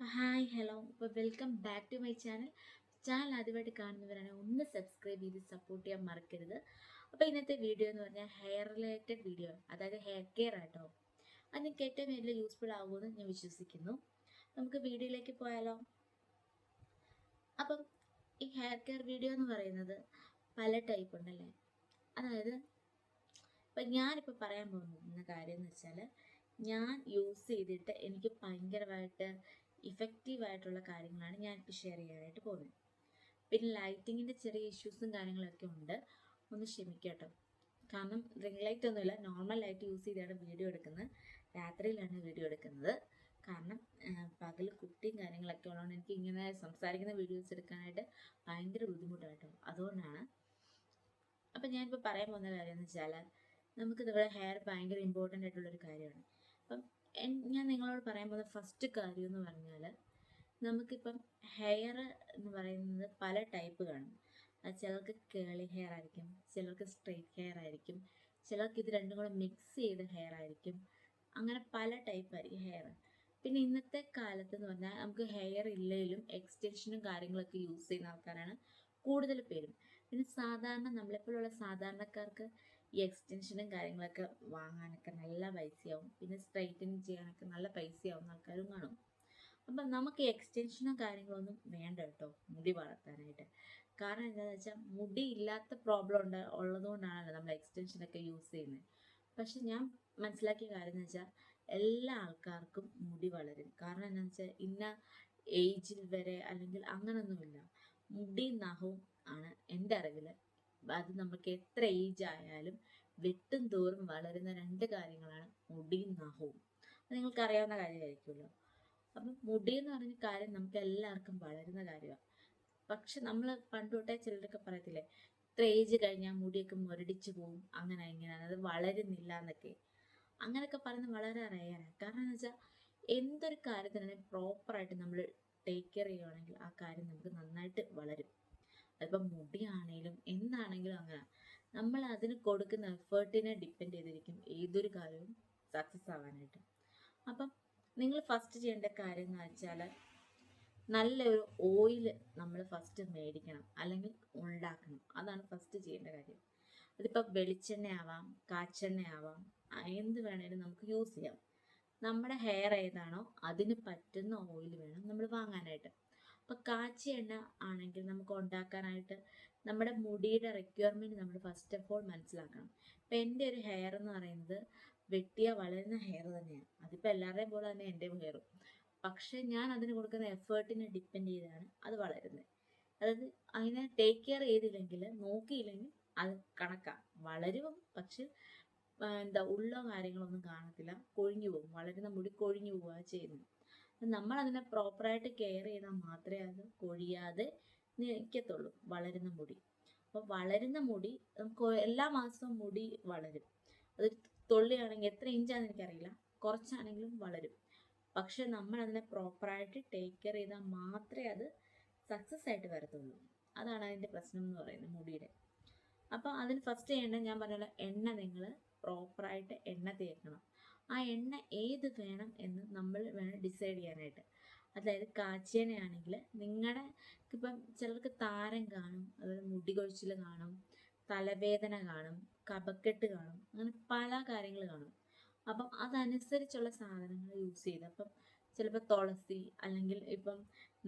Hi hello. അപ്പോൾ welcome back to my channel. Channel ആദ്യമായിട്ട് കാണുന്നവരാണെങ്കിൽ ഒന്ന് സബ്സ്ക്രൈബ് ചെയ്ത് സപ്പോർട്ട് ചെയ്യാൻ മറക്കരുത്. അപ്പോൾ ഇന്നത്തെ വീഡിയോ എന്ന് പറഞ്ഞാൽ ഹെയർ റിലേറ്റഡ് വീഡിയോ അതായത് ഹെയർ കെയർ ആട്ടോ അത് നിങ്ങൾക്ക് ഏറ്റവും വലിയ യൂസ്ഫുൾ ആകുമെന്ന് ഞാൻ വിശ്വസിക്കുന്നു. നമുക്ക് വീഡിയോയിലേക്ക് പോയാലോ? അപ്പം ഈ ഹെയർ കെയർ വീഡിയോ എന്ന് പറയുന്നത് പല ടൈപ്പ് ഉണ്ടല്ലേ? അതായത് ഇപ്പം ഞാനിപ്പോൾ പറയാൻ പോകുന്ന കാര്യം എന്ന് വെച്ചാൽ ഞാൻ യൂസ് ചെയ്തിട്ട് എനിക്ക് ഭയങ്കരമായിട്ട് ഇഫക്റ്റീവ് ആയിട്ടുള്ള കാര്യങ്ങളാണ് ഞാൻ ഞാനിപ്പോൾ ഷെയർ ചെയ്യാനായിട്ട് പോകുന്നത്. പിന്നെ ലൈറ്റിങ്ങിന്റെ ചെറിയ ഇഷ്യൂസും കാര്യങ്ങളൊക്കെ ഉണ്ട്. ഒന്ന് ക്ഷമിക്കട്ടോ കാരണം റിംഗ് ലൈറ്റ് ഒന്നുമില്ല. നോർമൽ ലൈറ്റ് യൂസ് ചെയ്താണ് വീഡിയോ എടുക്കുന്നത്. രാത്രിയിലാണ് വീഡിയോ എടുക്കുന്നത്. കാരണം പകൽ കുട്ടിയും കാര്യങ്ങളൊക്കെ ഉള്ളതുകൊണ്ട് എനിക്ക് ഇങ്ങനെ സംസാരിക്കുന്ന വീഡിയോസ് എടുക്കാനായിട്ട് ഭയങ്കര ബുദ്ധിമുട്ടാട്ടോ അതുകൊണ്ടാണ്. അപ്പം ഞാനിപ്പോൾ പറയാൻ പോകുന്ന കാര്യം എന്ന് വെച്ചാൽ നമുക്കിതുപോലെ ഹെയർ ഭയങ്കര ഇമ്പോർട്ടന്റ് ആയിട്ടുള്ളൊരു കാര്യമാണ്. അപ്പം ഞാൻ നിങ്ങളോട് പറയാൻ പോകുന്ന ഫസ്റ്റ് കാര്യം എന്ന് പറഞ്ഞാൽ നമുക്കിപ്പം ഹെയർ എന്ന് പറയുന്നത് പല ടൈപ്പ് കാണും അത് ചിലർക്ക് കേളി ഹെയർ ആയിരിക്കും ചിലർക്ക് സ്ട്രെയിറ്റ് ഹെയർ ആയിരിക്കും ചിലർക്ക് ഇത് രണ്ടും കൂടെ മിക്സ് ചെയ്ത ഹെയർ ആയിരിക്കും. അങ്ങനെ പല ടൈപ്പ് ആയിരിക്കും ഹെയർ പിന്നെ ഇന്നത്തെ കാലത്ത് എന്ന് പറഞ്ഞാൽ നമുക്ക് ഹെയർ ഇല്ലെങ്കിലും എക്സ്റ്റൻഷനും കാര്യങ്ങളൊക്കെ യൂസ് ചെയ്യുന്ന ആൾക്കാരാണ് കൂടുതൽ പേരും. പിന്നെ സാധാരണ നമ്മളെപ്പോലുള്ള സാധാരണക്കാർക്ക് ഈ എക്സ്റ്റൻഷനും കാര്യങ്ങളൊക്കെ വാങ്ങാനൊക്കെ നല്ല പൈസയാവും. പിന്നെ സ്ട്രൈറ്റനിങ് ചെയ്യാനൊക്കെ നല്ല പൈസയാവുന്ന ആൾക്കാരും കാണും. അപ്പം നമുക്ക് എക്സ്റ്റൻഷനും കാര്യങ്ങളൊന്നും വേണ്ട കേട്ടോ മുടി വളർത്താനായിട്ട്. കാരണം എന്താണെന്ന് വെച്ചാൽ മുടി ഇല്ലാത്ത പ്രോബ്ലം ഉണ്ട് ഉള്ളതുകൊണ്ടാണല്ലോ നമ്മൾ എക്സ്റ്റൻഷനൊക്കെ യൂസ് ചെയ്യുന്നത്. പക്ഷെ ഞാൻ മനസ്സിലാക്കിയ കാര്യം എന്ന് വെച്ചാൽ എല്ലാ ആൾക്കാർക്കും മുടി വളരും. കാരണം എന്താണെന്ന് വെച്ചാൽ ഇന്ന ഏജിൽ വരെ അല്ലെങ്കിൽ അങ്ങനൊന്നുമില്ല. മുടി നഖവും ആണ് എന്റെ അറിവിൽ. അത് നമുക്ക് എത്ര ഏജ് ആയാലും വെട്ടും തോറും വളരുന്ന രണ്ട് കാര്യങ്ങളാണ് മുടിയും നഖവും അത് നിങ്ങൾക്ക് അറിയാവുന്ന കാര്യമായിരിക്കുമല്ലോ. അപ്പം മുടി എന്ന് പറഞ്ഞ കാര്യം നമുക്ക് എല്ലാവർക്കും വളരുന്ന കാര്യമാണ്. പക്ഷെ നമ്മൾ പണ്ട് തൊട്ടേ ചിലരൊക്കെ പറയത്തില്ലേ ഇത്ര ഏജ് കഴിഞ്ഞാൽ മുടിയൊക്കെ മുരടിച്ചു പോവും അങ്ങനെ ഇങ്ങനെയാണ് അത് വളരുന്നില്ല എന്നൊക്കെ. അങ്ങനെയൊക്കെ പറയുന്നത് വളരെ റയറാണ് കാരണം എന്ന് വെച്ചാൽ എന്തൊരു കാര്യത്തിനാണെങ്കിൽ പ്രോപ്പറായിട്ട് നമ്മൾ ടേക്ക് കെയർ ചെയ്യുകയാണെങ്കിൽ ആ കാര്യം നമുക്ക് നന്നായിട്ട് വളരും. അതിപ്പം മുടിയാണേലും എന്താണെങ്കിലും അങ്ങനെ. നമ്മൾ അതിന് കൊടുക്കുന്ന എഫേർട്ടിനെ ഡിപ്പെൻഡ് ചെയ്തിരിക്കും ഏതൊരു കാര്യവും സക്സസ് ആവാനായിട്ട്. അപ്പം നിങ്ങൾ ഫസ്റ്റ് ചെയ്യേണ്ട കാര്യം എന്ന് വെച്ചാൽ നല്ലൊരു ഓയിൽ നമ്മൾ ഫസ്റ്റ് മേടിക്കണം അല്ലെങ്കിൽ ഉണ്ടാക്കണം. അതാണ് ഫസ്റ്റ് ചെയ്യേണ്ട കാര്യം. അതിപ്പോൾ വെളിച്ചെണ്ണ ആവാം കാച്ചെണ്ണ ആവാം എന്ത് വേണേലും നമുക്ക് യൂസ് ചെയ്യാം. നമ്മുടെ ഹെയർ ഏതാണോ അതിന് പറ്റുന്ന ഓയിൽ വേണം നമ്മൾ വാങ്ങാനായിട്ട്. അപ്പോൾ കാച്ചിയ എണ്ണ ആണെങ്കിൽ നമുക്ക് ഉണ്ടാക്കാനായിട്ട് നമ്മുടെ മുടിയുടെ റിക്വയർമെന്റ് നമ്മൾ ഫസ്റ്റ് ഓഫ് ഓൾ മനസ്സിലാക്കണം. ഇപ്പം എന്റെ ഒരു ഹെയർ എന്ന് പറയുന്നത് വെട്ടിയ വളരുന്ന ഹെയർ തന്നെയാണ്. അതിപ്പോൾ എല്ലാവരുടെയും പോലെ തന്നെ എന്റെ ഹെയറും പക്ഷേ ഞാൻ അതിന് കൊടുക്കുന്ന എഫേർട്ടിനെ ഡിപ്പെൻഡ് ചെയ്താണ് അത് വളരുന്നത്. അതായത് അതിനെ ടേക്ക് കെയർ ചെയ്തില്ലെങ്കിൽ നോക്കിയില്ലെങ്കിൽ അത് കണക്കാണ് വളരും പക്ഷെ എന്താ ഉള്ള കാര്യങ്ങളൊന്നും കാണത്തില്ല. കൊഴിഞ്ഞു പോകും. വളരുന്ന മുടി കൊഴിഞ്ഞു പോവുക ചെയ്യുന്നത്. നമ്മൾ അതിനെ പ്രോപ്പറായിട്ട് കെയർ ചെയ്താൽ മാത്രമേ അത് കൊഴിയാതെ നിൽക്കത്തുള്ളൂ വളരുന്ന മുടി. അപ്പോൾ വളരുന്ന മുടി നമുക്ക് എല്ലാ മാസവും മുടി വളരും. അത് തൊള്ളിയാണെങ്കിൽ എത്ര ഇഞ്ചാന്ന് എനിക്കറിയില്ല. കുറച്ചാണെങ്കിലും വളരും. പക്ഷെ നമ്മൾ അതിനെ പ്രോപ്പറായിട്ട് ടേക്ക് കെയർ ചെയ്താൽ മാത്രമേ അത് സക്സസ് ആയിട്ട് വരത്തുള്ളൂ. അതാണ് അതിന്റെ പ്രശ്നം എന്ന് പറയുന്നത് മുടിയുടെ. അപ്പോൾ അതിന് ഫസ്റ്റ് ചെയ്യേണ്ടത് ഞാൻ പറഞ്ഞ എണ്ണ നിങ്ങൾ പ്രോപ്പറായിട്ട് എണ്ണ തേക്കണം. ആ എണ്ണ ഏത് വേണം എന്ന് നമ്മൾ വേണം ഡിസൈഡ് ചെയ്യാനായിട്ട്. അതായത് കാച്ചിയനെയാണെങ്കിൽ നിങ്ങളുടെ ഇപ്പം ചിലർക്ക് താരം കാണും അതുപോലെ മുടി കൊഴിച്ചിൽ കാണും തലവേദന കാണും കപക്കെട്ട് കാണും അങ്ങനെ പല കാര്യങ്ങൾ കാണും. അപ്പം അതനുസരിച്ചുള്ള സാധനങ്ങൾ യൂസ് ചെയ്ത് അപ്പം ചിലപ്പോൾ തുളസി അല്ലെങ്കിൽ ഇപ്പം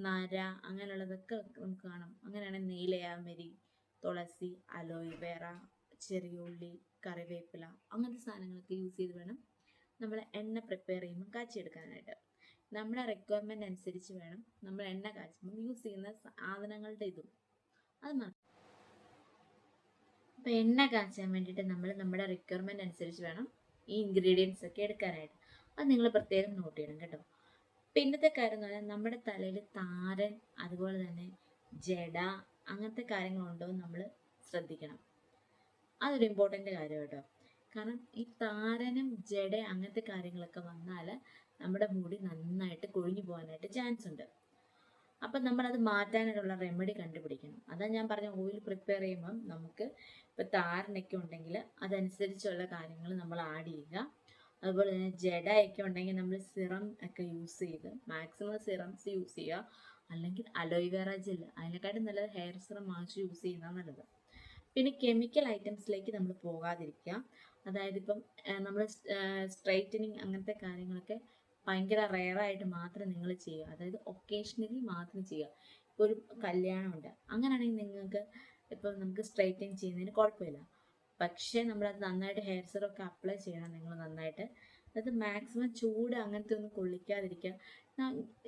നര അങ്ങനെയുള്ളതൊക്കെ നമുക്ക് കാണാം. അങ്ങനെയാണെങ്കിൽ നീലയാമരി തുളസി അലോയ് വേറ ചെറിയ ചെറിയുള്ളി കറിവേപ്പില അങ്ങനത്തെ സാധനങ്ങളൊക്കെ യൂസ് ചെയ്ത് വേണം നമ്മൾ എണ്ണ പ്രിപ്പയർ ചെയ്യുമ്പോൾ കാച്ചിയെടുക്കാനായിട്ട്. നമ്മുടെ റിക്വയർമെന്റ് അനുസരിച്ച് വേണം നമ്മൾ എണ്ണ കാച്ചുമ്പോൾ യൂസ് ചെയ്യുന്ന സാധനങ്ങളുടെ ഇതും. അത് മാത്രം. അപ്പോൾ എണ്ണ കാച്ചാൻ വേണ്ടിയിട്ട് നമ്മൾ നമ്മുടെ റിക്വയർമെന്റ് അനുസരിച്ച് വേണം ഈ ഇൻഗ്രീഡിയൻസ് ഒക്കെ എടുക്കാനായിട്ട്. അത് നിങ്ങൾ പ്രത്യേകം നോട്ട് ചെയ്യണം കേട്ടോ. പിന്നത്തെ കാര്യം എന്ന് പറഞ്ഞാൽ നമ്മുടെ തലയിൽ താരൻ അതുപോലെ തന്നെ ജഡ അങ്ങനത്തെ കാര്യങ്ങളുണ്ടോ എന്ന് നമ്മൾ ശ്രദ്ധിക്കണം. അതൊരു ഇമ്പോർട്ടന്റ് കാര്യം കേട്ടോ. കാരണം ഈ താരനും ജഡ അങ്ങനത്തെ കാര്യങ്ങളൊക്കെ വന്നാൽ നമ്മുടെ മുടി നന്നായിട്ട് കൊഴിഞ്ഞു പോകാനായിട്ട് ചാൻസ് ഉണ്ട്. അപ്പം നമ്മളത് മാറ്റാനായിട്ടുള്ള റെമഡി കണ്ടുപിടിക്കണം. അതാ ഞാൻ പറഞ്ഞ ഓയിൽ പ്രിപ്പയർ ചെയ്യുമ്പം നമുക്ക് ഇപ്പൊ താരനൊക്കെ ഉണ്ടെങ്കിൽ അതനുസരിച്ചുള്ള കാര്യങ്ങൾ നമ്മൾ ആഡ് ചെയ്യുക. അതുപോലെ തന്നെ ജഡയൊക്കെ ഉണ്ടെങ്കിൽ നമ്മൾ സിറം ഒക്കെ യൂസ് ചെയ്ത് മാക്സിമം സിറംസ് യൂസ് ചെയ്യുക. അല്ലെങ്കിൽ അലോയിവേറ ജെൽ അതിനെക്കാട്ടും നല്ലത് ഹെയർ സിറം വാങ്ങിച്ച് യൂസ് ചെയ്യുന്നതാണ് നല്ലത് പിന്നെ കെമിക്കൽ ഐറ്റംസിലേക്ക് നമ്മൾ പോകാതിരിക്കുക അതായത് ഇപ്പം നമ്മൾ സ്ട്രൈറ്റനിങ് അങ്ങനത്തെ കാര്യങ്ങളൊക്കെ ഭയങ്കര റെയറായിട്ട് മാത്രം നിങ്ങൾ ചെയ്യുക. അതായത് ഒക്കേഷണലി മാത്രം ചെയ്യുക. ഇപ്പോൾ ഒരു കല്യാണമുണ്ട്. അങ്ങനെയാണെങ്കിൽ നിങ്ങൾക്ക് ഇപ്പം നമുക്ക് സ്ട്രൈറ്റനിങ് ചെയ്യുന്നതിന് കുഴപ്പമില്ല. പക്ഷേ നമ്മളത് നന്നായിട്ട് ഹെയർ സിറമൊക്കെ അപ്ലൈ ചെയ്യണം. നിങ്ങൾ നന്നായിട്ട് അത് മാക്സിമം ചൂട് അങ്ങനത്തെ ഒന്നും കൊള്ളിക്കാതിരിക്കുക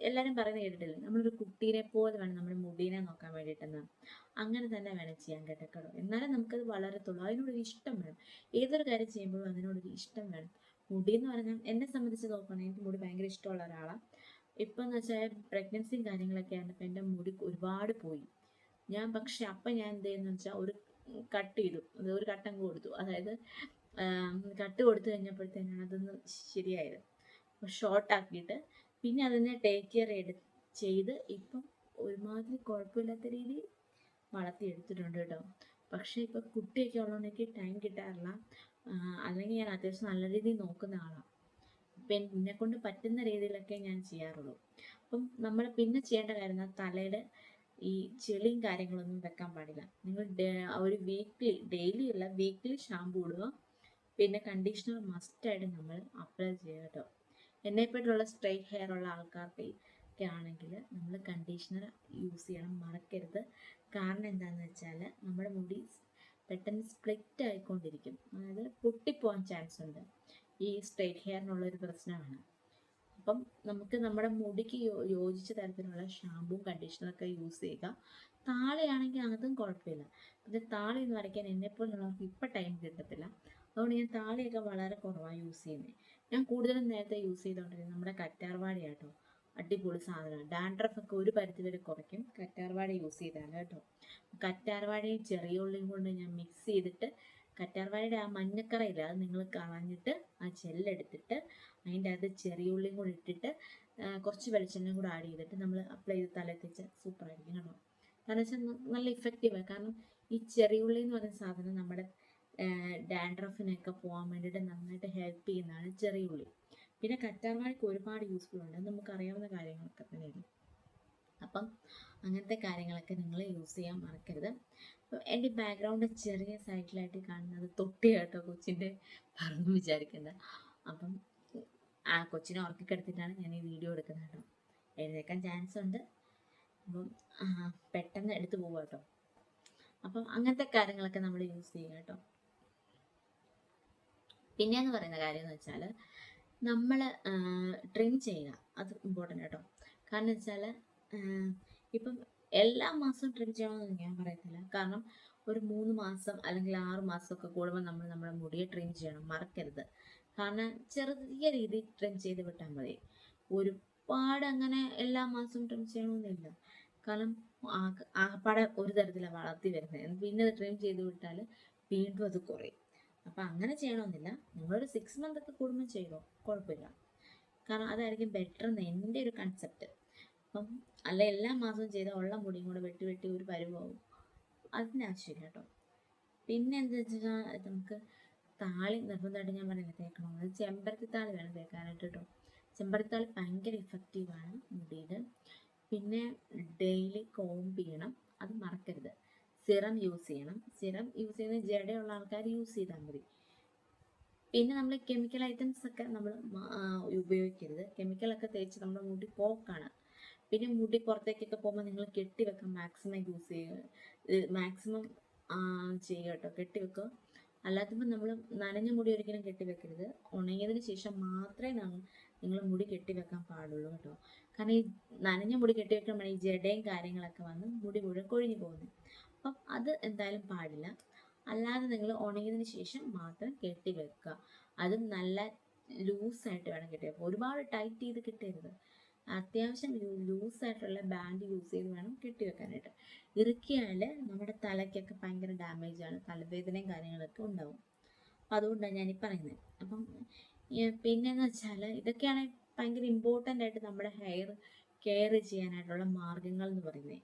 എല്ലാവരും പറയുന്നത് കേട്ടിട്ടില്ലേ? നമ്മളൊരു കുട്ടീനെ പോലെ വേണം നമ്മുടെ മുടീനെ നോക്കാൻ വേണ്ടിയിട്ടെന്ന്. അങ്ങനെ തന്നെ വേണം ചെയ്യാൻ കേട്ടോ എന്നാലേ നമുക്കത് വളരത്തുള്ളൂ. അതിനോടൊരു ഇഷ്ടം വേണം. ഏതൊരു കാര്യം ചെയ്യുമ്പോഴും അതിനോടൊരു ഇഷ്ടം വേണം. മുടി എന്ന് പറഞ്ഞാൽ എന്നെ സംബന്ധിച്ച് നോക്കുകയാണെങ്കിൽ എനിക്ക് മുടി ഭയങ്കര ഇഷ്ടമുള്ള ഒരാളാണ് ഇപ്പം എന്ന് വെച്ചാൽ പ്രഗ്നൻസിയും കാര്യങ്ങളൊക്കെ ആയിരുന്നപ്പോൾ എന്റെ മുടി ഒരുപാട് പോയി. ഞാൻ പക്ഷെ അപ്പം ഞാൻ എന്ത് ചെയ്യുന്നു വെച്ചാൽ ഒരു കട്ട് ചെയ്തു ഒരു കട്ടങ്ങ് കൊടുത്തു. അതായത് കട്ട് കൊടുത്തു കഴിഞ്ഞപ്പോഴത്തേനാണ് അതൊന്ന് ശരിയായത്. അപ്പോൾ ഷോർട്ട് ആക്കിയിട്ട് പിന്നെ അതിനെ ടേക്ക് കെയർ എടു ചെയ്ത് ഇപ്പം ഒരുമാതിരി കുഴപ്പമില്ലാത്ത രീതിയിൽ വളർത്തിയെടുത്തിട്ടുണ്ട് കേട്ടോ. പക്ഷേ ഇപ്പോൾ കുട്ടിയൊക്കെ ഉള്ളതുകൊണ്ട് എനിക്ക് ടൈം കിട്ടാറില്ല. അല്ലെങ്കിൽ ഞാൻ അത്യാവശ്യം നല്ല രീതിയിൽ നോക്കുന്ന ആളാണ് അപ്പം എന്നെ കൊണ്ട് പറ്റുന്ന രീതിയിലൊക്കെ ഞാൻ ചെയ്യാറുള്ളൂ. അപ്പം നമ്മൾ പിന്നെ ചെയ്യേണ്ട കാര്യം തലയുടെ ഈ ചെളിയും കാര്യങ്ങളൊന്നും വെക്കാൻ പാടില്ല. നിങ്ങൾ ഒരു വീക്ക്ലി ഡെയിലി അല്ല വീക്ക്ലി ഷാമ്പൂ ഇടുക. പിന്നെ കണ്ടീഷണർ മസ്റ്റ് മസ്റ്റായിട്ട് നമ്മൾ അപ്ലൈ ചെയ്യുക കേട്ടോ. എന്നെപ്പോലുള്ള സ്ട്രൈറ്റ് ഹെയർ ഉള്ള ആൾക്കാർക്ക് ഒക്കെ ആണെങ്കിൽ നമ്മൾ കണ്ടീഷണർ യൂസ് ചെയ്യണം മറക്കരുത്. കാരണം എന്താണെന്ന് വെച്ചാൽ നമ്മുടെ മുടി പെട്ടെന്ന് സ്പ്ലിറ്റ് ആയിക്കൊണ്ടിരിക്കും. അതായത് പൊട്ടിപ്പോകാൻ ചാൻസ് ഉണ്ട്. ഈ സ്ട്രൈറ്റ് ഹെയറിനുള്ള ഒരു പ്രശ്നമാണ്. അപ്പം നമുക്ക് നമ്മുടെ മുടിക്ക് യോജിച്ച തരത്തിലുള്ള ഷാമ്പുവും കണ്ടീഷണറൊക്കെ യൂസ് ചെയ്യുക. താളിയാണെങ്കിൽ അതും കുഴപ്പമില്ല. പിന്നെ താളി എന്ന് വരയ്ക്കാൻ എന്നെപ്പോലുള്ളവർക്ക് ഇപ്പം ടൈം കിട്ടത്തില്ല. അതുകൊണ്ട് ഞാൻ താളിയൊക്കെ വളരെ കുറവാണ് യൂസ് ചെയ്യുന്നത് ഞാൻ കൂടുതലും നേരത്തെ യൂസ് ചെയ്തുകൊണ്ടിരുന്നത് നമ്മുടെ കറ്റാർവാഴ കേട്ടോ അടിപൊളി സാധനമാണ്. ഡാൻഡ്രഫ് ഒക്കെ ഒരു പരിധി വരെ കുറയ്ക്കും. കറ്റാർവാഴ യൂസ് ചെയ്താൽ കേട്ടോ. കറ്റാർവാഴയും ചെറിയ ഉള്ളിയും കൊണ്ട് ഞാൻ മിക്സ് ചെയ്തിട്ട് കറ്റാർവാഴയുടെ ആ മഞ്ഞക്കറയില്ല അത് നിങ്ങൾ കളഞ്ഞിട്ട് ആ ചെല്ലെടുത്തിട്ട് അതിന്റെ അകത്ത് ചെറിയ ഉള്ളിയും കൂടി ഇട്ടിട്ട് കുറച്ച് വെളിച്ചെണ്ണ കൂടെ ആഡ് ചെയ്തിട്ട് നമ്മൾ അപ്ലൈ ചെയ്ത് തലയിൽ തേച്ചാൽ സൂപ്പറായിരിക്കും കേട്ടോ. കാരണം വെച്ചാൽ നല്ല ഇഫക്റ്റീവാണ് കാരണം ഈ ചെറിയ ഉള്ളി എന്ന് പറയുന്ന സാധനം നമ്മുടെ ഡാൻഡ്രഫിനൊക്കെ പോകാൻ വേണ്ടിയിട്ട് നന്നായിട്ട് ഹെൽപ്പ് ചെയ്യുന്നതാണ് ചെറിയ ഉള്ളി. പിന്നെ കറ്റാർവാഴയ്ക്ക് ഒരുപാട് യൂസ്ഫുൾ ഉണ്ട്. നമുക്കറിയാവുന്ന കാര്യങ്ങളൊക്കെ തന്നെയാണ്. അപ്പം അങ്ങനത്തെ കാര്യങ്ങളൊക്കെ നിങ്ങൾ യൂസ് ചെയ്യാൻ മറക്കരുത്. എന്റെ ബാക്ക്ഗ്രൗണ്ട് ചെറിയ സൈഡിലായിട്ട് കാണുന്നത് തൊട്ടി കേട്ടോ കൊച്ചിന്റെ പറഞ്ഞു വിചാരിക്കേണ്ട അപ്പം ആ കൊച്ചിനെ ഉറക്കിക്കെടുത്തിട്ടാണ് ഞാൻ ഈ വീഡിയോ എടുക്കുന്നത് കേട്ടോ. എഴുന്നേക്കാൻ ചാൻസ് ഉണ്ട്. അപ്പം പെട്ടെന്ന് എടുത്തു പോവാട്ടോ അപ്പം അങ്ങനത്തെ കാര്യങ്ങളൊക്കെ നമ്മൾ യൂസ് ചെയ്യുക കേട്ടോ. പിന്നെയെന്ന് പറയുന്ന കാര്യം എന്ന് വെച്ചാൽ നമ്മൾ ട്രിം ചെയ്യുക. അത് ഇമ്പോർട്ടന്റ് കേട്ടോ കാരണം വെച്ചാൽ ഇപ്പം എല്ലാ മാസവും ട്രിം ചെയ്യണമെന്ന് ഞാൻ പറയത്തില്ല കാരണം ഒരു മൂന്ന് മാസം അല്ലെങ്കിൽ ആറ് മാസമൊക്കെ കൂടുമ്പോൾ നമ്മൾ നമ്മുടെ മുടിയെ ട്രിം ചെയ്യണം. മറക്കരുത്. കാരണം ചെറിയ രീതിയിൽ ട്രിം ചെയ്ത് വിട്ടാൽ മതി. ഒരുപാട് അങ്ങനെ എല്ലാ മാസവും ട്രിം ചെയ്യണമെന്നില്ല കാരണം ആകപ്പാടെ ഒരു തരത്തിലാണ് വളർത്തി വരുന്നത്. പിന്നെ ട്രിം ചെയ്ത് വിട്ടാൽ വീണ്ടും അത് കുറയും. അപ്പം അങ്ങനെ ചെയ്യണമെന്നില്ല നിങ്ങളൊരു സിക്സ് മന്ത് ഒക്കെ കൂടുമ്പോൾ ചെയ്തോ? കുഴപ്പമില്ല കാരണം അതായിരിക്കും ബെറ്റർ എന്ന് എന്റെ ഒരു കൺസെപ്റ്റ് അപ്പം അല്ല എല്ലാ മാസവും ചെയ്താൽ ഉള്ള മുടിയും കൂടെ വെട്ടി വെട്ടി ഒരു പരുവാകും അതിന്റെ ആവശ്യമില്ല കേട്ടോ. പിന്നെ എന്താ വെച്ചാൽ നമുക്ക് താളി നിർബന്ധമായിട്ട് ഞാൻ പറഞ്ഞില്ല തേക്കണം. അത് ചെമ്പരത്തി താളി വേണം തേക്കാനായിട്ട് കേട്ടോ. ചെമ്പരത്തി താളി ഭയങ്കര ഇഫക്റ്റീവാണ് മുടിയിൽ പിന്നെ ഡെയിലി കോംബ് ചെയ്യണം. അത് മറക്കരുത്. സിറം യൂസ് ചെയ്യണം. സിറം യൂസ് ചെയ്യുന്ന ജടയുള്ള ആൾക്കാർ യൂസ് ചെയ്താൽ മതി. പിന്നെ നമ്മൾ കെമിക്കൽ ഐറ്റംസ് ഒക്കെ നമ്മൾ ഉപയോഗിക്കരുത്. കെമിക്കലൊക്കെ തേച്ച് നമ്മുടെ മുടി പോക്കാണ്. പിന്നെ മുടി പുറത്തേക്കൊക്കെ പോകുമ്പോൾ നിങ്ങൾ കെട്ടിവെക്കാൻ മാക്സിമം യൂസ് ചെയ്യുക മാക്സിമം ചെയ്യുക കേട്ടോ. കെട്ടിവെക്കുക അല്ലാത്തപ്പോൾ നമ്മൾ നനഞ്ഞ മുടി ഒരിക്കലും കെട്ടിവെക്കരുത് ഉണങ്ങിയതിന് ശേഷം മാത്രമേ നിങ്ങൾ മുടി കെട്ടിവെക്കാൻ പാടുള്ളൂ കേട്ടോ. കാരണം ഈ നനഞ്ഞ മുടി കെട്ടിവെക്കുമ്പോൾ ഈ ജടയും കാര്യങ്ങളൊക്കെ വന്ന് മുടി മുഴുവൻ കൊഴിഞ്ഞു പോകുന്നു. അപ്പം അത് എന്തായാലും പാടില്ല. അല്ലാതെ നിങ്ങൾ ഉണങ്ങിയതിന് ശേഷം മാത്രം കെട്ടി വെക്കുക. അതും നല്ല ലൂസായിട്ട് വേണം കെട്ടി വെക്കുക ഒരുപാട് ടൈറ്റ് ചെയ്ത് കിട്ടരുത്. അത്യാവശ്യം ലൂസായിട്ടുള്ള ബാൻഡ് യൂസ് ചെയ്ത് വേണം കെട്ടി വെക്കാനായിട്ട്. ഇറുക്കിയാൽ നമ്മുടെ തലയ്ക്കൊക്കെ ഭയങ്കര ഡാമേജ് ആണ്. തലവേദനയും കാര്യങ്ങളൊക്കെ ഉണ്ടാവും. അപ്പം അതുകൊണ്ടാണ് ഞാനീ പറയുന്നത്. അപ്പം ഈ പിന്നെന്ന് വെച്ചാൽ ഇതൊക്കെയാണ് ഭയങ്കര ഇമ്പോർട്ടന്റ് ആയിട്ട് നമ്മുടെ ഹെയർ കെയർ ചെയ്യാനായിട്ടുള്ള മാർഗങ്ങൾ എന്ന് പറയുന്നത്.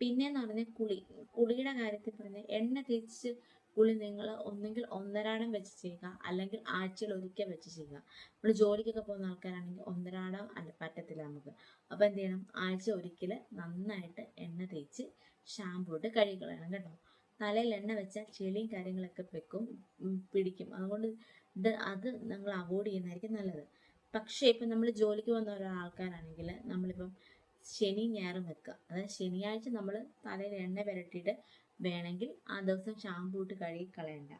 പിന്നെന്ന് പറഞ്ഞാൽ കുളി. കുളിയുടെ കാര്യത്തിൽ പറഞ്ഞാൽ എണ്ണ തേച്ച് കുളി നിങ്ങൾ ഒന്നെങ്കിൽ ഒന്നരാടം വെച്ച് ചെയ്യുക. അല്ലെങ്കിൽ ആഴ്ചയിൽ ഒരിക്കൽ വെച്ച് ചെയ്യുക. നമ്മൾ ജോലിക്കൊക്കെ പോകുന്ന ആൾക്കാരാണെങ്കിൽ ഒന്നരാടം അല്ല പറ്റത്തില്ല നമുക്ക്. അപ്പോൾ എന്ത് ചെയ്യണം? ആഴ്ച ഒരിക്കൽ നന്നായിട്ട് എണ്ണ തേച്ച് ഷാമ്പു ഇട്ട് കഴുകളയണം കേട്ടോ. തലയിൽ എണ്ണ വെച്ചാൽ ചെളിയും കാര്യങ്ങളൊക്കെ വെക്കും പിടിക്കും. അതുകൊണ്ട് ഇത് അത് നമ്മൾ അവോയ്ഡ് ചെയ്യുന്നതായിരിക്കും നല്ലത്. പക്ഷേ ഇപ്പം നമ്മൾ ജോലിക്ക് പോകുന്ന ഒരാൾക്കാരാണെങ്കിൽ നമ്മളിപ്പം ശനി ഞായറും വെക്കുക. അതായത് ശനിയാഴ്ച നമ്മൾ തലയിൽ എണ്ണ പുരട്ടിയിട്ട് വേണമെങ്കിൽ ആ ദിവസം ഷാമ്പൂ ഇട്ട് കഴുകി കളയണ്ട.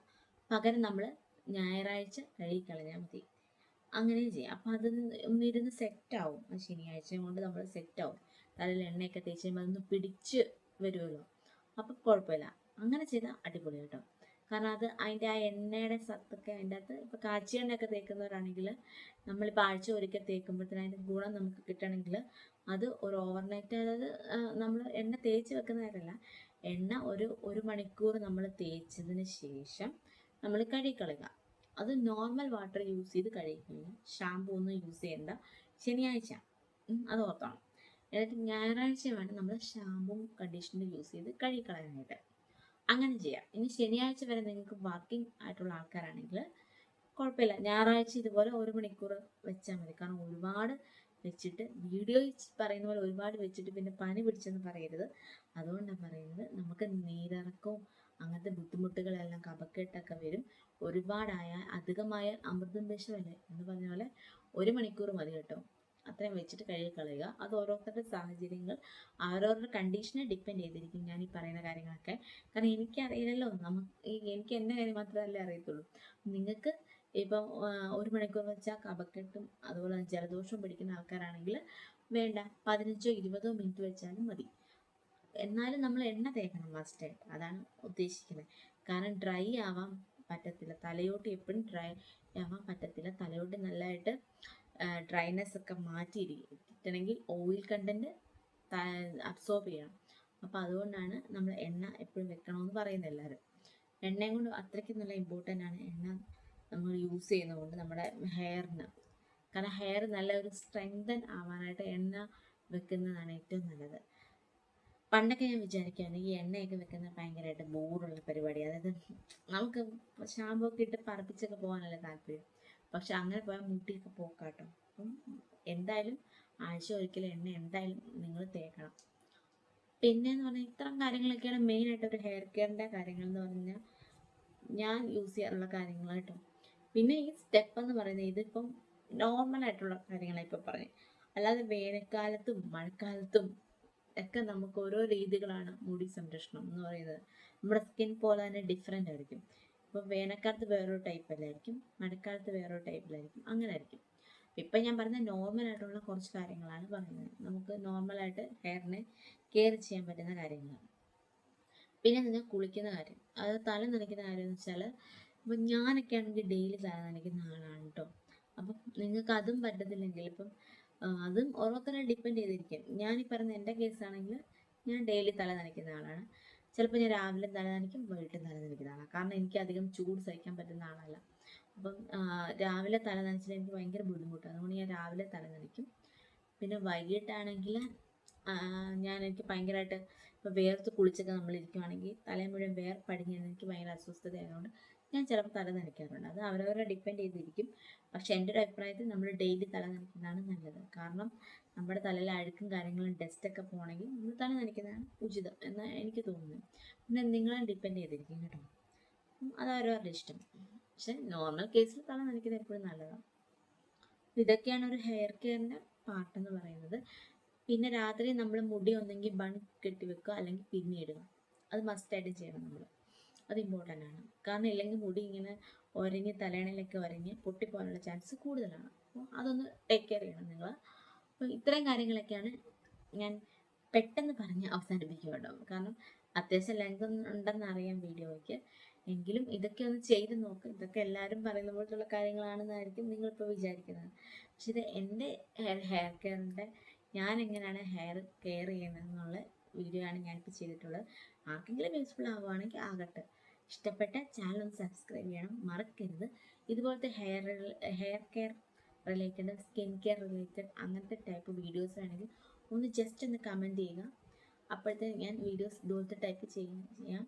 പകരം നമ്മൾ ഞായറാഴ്ച കഴുകി കളഞ്ഞാൽ മതി. അങ്ങനെ ചെയ്യാം. അപ്പം അത് ഒന്നിരുന്ന് സെറ്റാവും ആ ശനിയാഴ്ച കൊണ്ട് നമ്മൾ സെറ്റാവും തലയിൽ എണ്ണയൊക്കെ തേച്ച് കഴിയുമ്പോൾ അതൊന്ന് പിടിച്ച് വരുമല്ലോ അപ്പം കുഴപ്പമില്ല. അങ്ങനെ ചെയ്താൽ അടിപൊളി കേട്ടോ. കാരണം അത് അതിന്റെ ആ എണ്ണയുടെ സത്തൊക്കെ അതിന്റെ അകത്ത് ഇപ്പോൾ കാച്ചി എണ്ണയൊക്കെ തേക്കുന്നവരാണെങ്കിൽ നമ്മളിപ്പോൾ ആഴ്ച ഒരിക്കൽ തേക്കുമ്പോഴത്തേന് അതിന്റെ ഗുണം നമുക്ക് കിട്ടണമെങ്കിൽ അത് ഒരു ഓവർനൈറ്റ് അതായത് നമ്മൾ എണ്ണ തേച്ച് വെക്കുന്ന കാര്യമല്ല. എണ്ണ ഒരു ഒരു മണിക്കൂർ നമ്മൾ തേച്ചതിന് ശേഷം നമ്മൾ കഴുകിക്കളയുക. അത് നോർമൽ വാട്ടർ യൂസ് ചെയ്ത് കഴുകിക്കളയുക ഷാമ്പൂ ഒന്നും യൂസ് ചെയ്യേണ്ട. ശനിയാഴ്ച. അത് ഓർക്കണം എന്നിട്ട് ഞായറാഴ്ച വേണം നമ്മൾ ഷാമ്പും കണ്ടീഷണറും യൂസ് ചെയ്ത് കഴുകിക്കളയാനായിട്ട്. അങ്ങനെ ചെയ്യാം. ഇനി ശനിയാഴ്ച വരെ നിങ്ങൾക്ക് വർക്കിംഗ് ആയിട്ടുള്ള ആൾക്കാരാണെങ്കിൽ കുഴപ്പമില്ല. ഞായറാഴ്ച ഇതുപോലെ ഒരു മണിക്കൂർ വെച്ചാൽ മതി. കാരണം ഒരുപാട് വെച്ചിട്ട് വീഡിയോയിൽ പറയുന്ന പോലെ ഒരുപാട് വെച്ചിട്ട് പിന്നെ പനി പിടിച്ചെന്ന് പറയരുത്. അതുകൊണ്ടാണ് പറയുന്നത് നമുക്ക് നീരിറക്കവും അങ്ങനത്തെ ബുദ്ധിമുട്ടുകളെല്ലാം കപക്കെട്ടൊക്കെ വരും. ഒരുപാടായ അധികമായ അമൃതം വിഷമല്ലേ എന്ന് പറഞ്ഞ പോലെ ഒരു മണിക്കൂർ മതി കേട്ടോ. അത്രയും വെച്ചിട്ട് കഴുകി കളയുക. അത് ഓരോരുത്തരുടെ സാഹചര്യങ്ങൾ അവരവരുടെ കണ്ടീഷനെ ഡിപ്പെൻഡ് ചെയ്തിരിക്കും ഞാൻ ഈ പറയുന്ന കാര്യങ്ങളൊക്കെ. കാരണം എനിക്കറിയില്ലല്ലോ നമുക്ക് എനിക്ക് എന്റെ കാര്യം മാത്രമല്ലേ അറിയത്തുള്ളൂ. നിങ്ങൾക്ക് ഇപ്പം ഒരു മണിക്കൂർ വെച്ചാൽ കഫക്കെട്ടും അതുപോലെ ജലദോഷവും പിടിക്കുന്ന ആൾക്കാരാണെങ്കിൽ വേണ്ട പതിനഞ്ചോ ഇരുപതോ മിനിറ്റ് വെച്ചാലും മതി. എന്നാലും നമ്മൾ എണ്ണ തേക്കണം മസ്റ്റായിട്ട് അതാണ് ഉദ്ദേശിക്കുന്നത് കാരണം ഡ്രൈ ആവാൻ പറ്റത്തില്ല. തലയോട്ട് എപ്പോഴും ഡ്രൈ ആവാൻ പറ്റത്തില്ല. തലയോട്ട് നല്ലതായിട്ട് ഡ്രൈനെസ് ഒക്കെ മാറ്റിയിരിക്കണമെങ്കിൽ ഓയിൽ കണ്ടന്റ് അബ്സോർബ് ചെയ്യണം. അപ്പോൾ അതുകൊണ്ടാണ് നമ്മൾ എണ്ണ എപ്പോഴും വെക്കണമെന്ന് പറയുന്നത് എല്ലാവരും. എണ്ണയും കൊണ്ട് അത്രയ്ക്ക് നല്ല ഇമ്പോർട്ടന്റ് ആണ് എണ്ണ നമ്മൾ യൂസ് ചെയ്യുന്നതുകൊണ്ട് നമ്മുടെ ഹെയറിന് കാരണം ഹെയർ നല്ല ഒരു സ്ട്രെങ്തൻ ആവാനായിട്ട് എണ്ണ വെക്കുന്നതാണ് ഏറ്റവും നല്ലത്. പണ്ടൊക്കെ ഞാൻ വിചാരിക്കുകയാണ് ഈ എണ്ണയൊക്കെ വെക്കുന്നത് ഭയങ്കരമായിട്ട് ബോറുള്ള പരിപാടി അതായത് നമുക്ക് ഷാമ്പൊക്കെ ഇട്ട് പറപ്പിച്ചൊക്കെ പോകാനല്ല താല്പര്യം. പക്ഷെ അങ്ങനെ പോയാൽ മുട്ടിയൊക്കെ പോക്കാട്ടോ. അപ്പം എന്തായാലും ആഴ്ച ഒരിക്കലും എണ്ണ എന്തായാലും നിങ്ങൾ തേക്കണം. പിന്നെ എന്ന് പറഞ്ഞാൽ ഇത്തരം കാര്യങ്ങളൊക്കെയാണ് മെയിനായിട്ട് ഒരു ഹെയർ കെയറിന്റെ കാര്യങ്ങൾ എന്ന് പറഞ്ഞാൽ ഞാൻ യൂസ് ചെയ്യാറുള്ള കാര്യങ്ങൾ കേട്ടോ പിന്നെ ഈ സ്റ്റെപ്പ് എന്ന് പറയുന്നത് ഇതിപ്പം നോർമൽ ആയിട്ടുള്ള കാര്യങ്ങളാണ് ഇപ്പൊ പറഞ്ഞത് അല്ലാതെ വേനൽക്കാലത്തും മഴക്കാലത്തും ഒക്കെ നമുക്ക് ഓരോ രീതികളാണ് മുടി സംരക്ഷണം എന്ന് പറയുന്നത്. നമ്മുടെ സ്കിൻ പോലെ തന്നെ ഡിഫറെന്റ് ആയിരിക്കും. ഇപ്പോൾ വേനൽക്കാലത്ത് വേറൊരു ടൈപ്പിലായിരിക്കും മഴക്കാലത്ത് വേറൊരു ടൈപ്പിലായിരിക്കും അങ്ങനെ ആയിരിക്കും ഇപ്പം ഞാൻ പറഞ്ഞ നോർമൽ ആയിട്ടുള്ള കുറച്ച് കാര്യങ്ങളാണ് പറയുന്നത്. നമുക്ക് നോർമലായിട്ട് ഹെയറിനെ കെയർ ചെയ്യാൻ പറ്റുന്ന കാര്യങ്ങളാണ്. പിന്നെ നിങ്ങൾ കുളിക്കുന്ന കാര്യം. അത് തല നനയ്ക്കുന്ന കാര്യം എന്ന് വെച്ചാൽ ഇപ്പം ഞാനൊക്കെ ആണെങ്കിൽ ഡെയിലി തല നനയ്ക്കുന്ന ആളാണ് കേട്ടോ അപ്പം നിങ്ങൾക്ക് അതും പറ്റത്തില്ലെങ്കിൽ ഇപ്പം അതും ഓരോരുത്തരെ ഡിപ്പെൻഡ് ചെയ്തിരിക്കും. ഞാൻ ഈ പറഞ്ഞ എന്റെ കേസാണെങ്കിൽ ഞാൻ ഡെയിലി തല നനയ്ക്കുന്ന ആളാണ്. ചിലപ്പോൾ ഞാൻ രാവിലെ തലനനയ്ക്കും വൈകിട്ടും തല നനയ്ക്കുന്ന ആളാണ് കാരണം എനിക്ക് അധികം ചൂട് സഹിക്കാൻ പറ്റുന്ന ആളല്ല. അപ്പം രാവിലെ തല നനച്ചാൽ എനിക്ക് ഭയങ്കര ബുദ്ധിമുട്ടാണ്. അതുകൊണ്ട് ഞാൻ രാവിലെ തല നനയ്ക്കും പിന്നെ വൈകിട്ടാണെങ്കിൽ ഞാൻ എനിക്ക് ഭയങ്കരമായിട്ട് ഇപ്പോൾ വേർത്ത് കുളിച്ചൊക്കെ നമ്മൾ ഇരിക്കുവാണെങ്കിൽ തലയും മുഴുവൻ വേർപ്പടിഞ്ഞാൽ എനിക്ക് ഭയങ്കര അസ്വസ്ഥതയായതുകൊണ്ട് ഞാൻ ചിലപ്പോൾ തല നനയ്ക്കാറുണ്ട് അത് അവരവരെ ഡിപ്പെൻഡ് ചെയ്തിരിക്കും. പക്ഷെ എന്റെ ഒരു അഭിപ്രായത്തിൽ നമ്മൾ ഡെയിലി തല നനയ്ക്കുന്നതാണ് നല്ലത്. കാരണം നമ്മുടെ തലയിൽ അഴുക്കും കാര്യങ്ങളും ഡസ്റ്റൊക്കെ പോകണമെങ്കിൽ നമ്മൾ തല നനയ്ക്കുന്നതാണ് ഉചിതം എന്ന് എനിക്ക് തോന്നുന്നു. പിന്നെ നിങ്ങളെ ഡിപ്പെൻഡ് ചെയ്തിരിക്കും കേട്ടോ. അത് അവരവരുടെ ഇഷ്ടം. പക്ഷെ നോർമൽ കേസിൽ തല നനയ്ക്കുന്നത് എപ്പോഴും നല്ലതാണ്. ഇതൊക്കെയാണ് ഒരു ഹെയർ കെയറിന്റെ പാർട്ട് എന്ന് പറയുന്നത്. പിന്നെ രാത്രി നമ്മൾ മുടി ഒന്നെങ്കിൽ ബൺ കെട്ടി വെക്കുക അല്ലെങ്കിൽ പിന്നിടുക അത് മസ്റ്റായിട്ട് ചെയ്യണം നമ്മൾ അത് ഇമ്പോർട്ടന്റ് ആണ്. കാരണം ഇല്ലെങ്കിൽ മുടി ഇങ്ങനെ ഒരഞ്ഞ് തലയണയിലൊക്കെ ഒരഞ്ഞ് പൊട്ടിപ്പോകാനുള്ള ചാൻസ് കൂടുതലാണ്. അപ്പോൾ അതൊന്ന് ടേക്ക് കെയർ ചെയ്യണം നിങ്ങൾ അപ്പോൾ ഇത്രയും കാര്യങ്ങളൊക്കെയാണ് ഞാൻ പെട്ടെന്ന് പറഞ്ഞ് അവസാനിപ്പിക്കുക കേട്ടോ കാരണം അത്യാവശ്യം ലെങ്ത് ഉണ്ടെന്ന് അറിയാം വീഡിയോയ്ക്ക്. എങ്കിലും ഇതൊക്കെ ഒന്ന് ചെയ്ത് നോക്ക്. ഇതൊക്കെ എല്ലാവരും പറയുന്ന പോലത്തുള്ള കാര്യങ്ങളാണെന്നായിരിക്കും നിങ്ങളിപ്പോൾ വിചാരിക്കുന്നത്. പക്ഷെ ഇത് എന്റെ ഹെയർ കെയറിന്റെ ഞാൻ എങ്ങനെയാണ് ഹെയർ കെയർ ചെയ്യുന്നത് എന്നുള്ള വീഡിയോ ആണ് ഞാനിപ്പോൾ ചെയ്തിട്ടുള്ളത്. ആർക്കെങ്കിലും യൂസ്ഫുൾ ആവുകയാണെങ്കിൽ ആകട്ടെ. ഇഷ്ടപ്പെട്ട ചാനൽ ഒന്ന് സബ്സ്ക്രൈബ് ചെയ്യണം. മറക്കരുത്. ഇതുപോലത്തെ hair hair care related skin care related അങ്ങനത്തെ ടൈപ്പ് വീഡിയോസ് ആണെങ്കിൽ ഒന്ന് ജസ്റ്റ് ഒന്ന് കമന്റ് ചെയ്യുക. അപ്പോഴത്തെ ഞാൻ വീഡിയോസ് ഇതുപോലത്തെ ടൈപ്പ് ചെയ്യാം.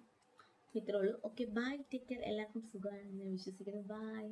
ഇത്രേ ഉള്ളൂ. ഓക്കെ ബൈ ടേക്ക് കെയർ എല്ലാവർക്കും സുഖമാണെന്ന് ഞാൻ വിശ്വസിക്കുന്നു. ബൈ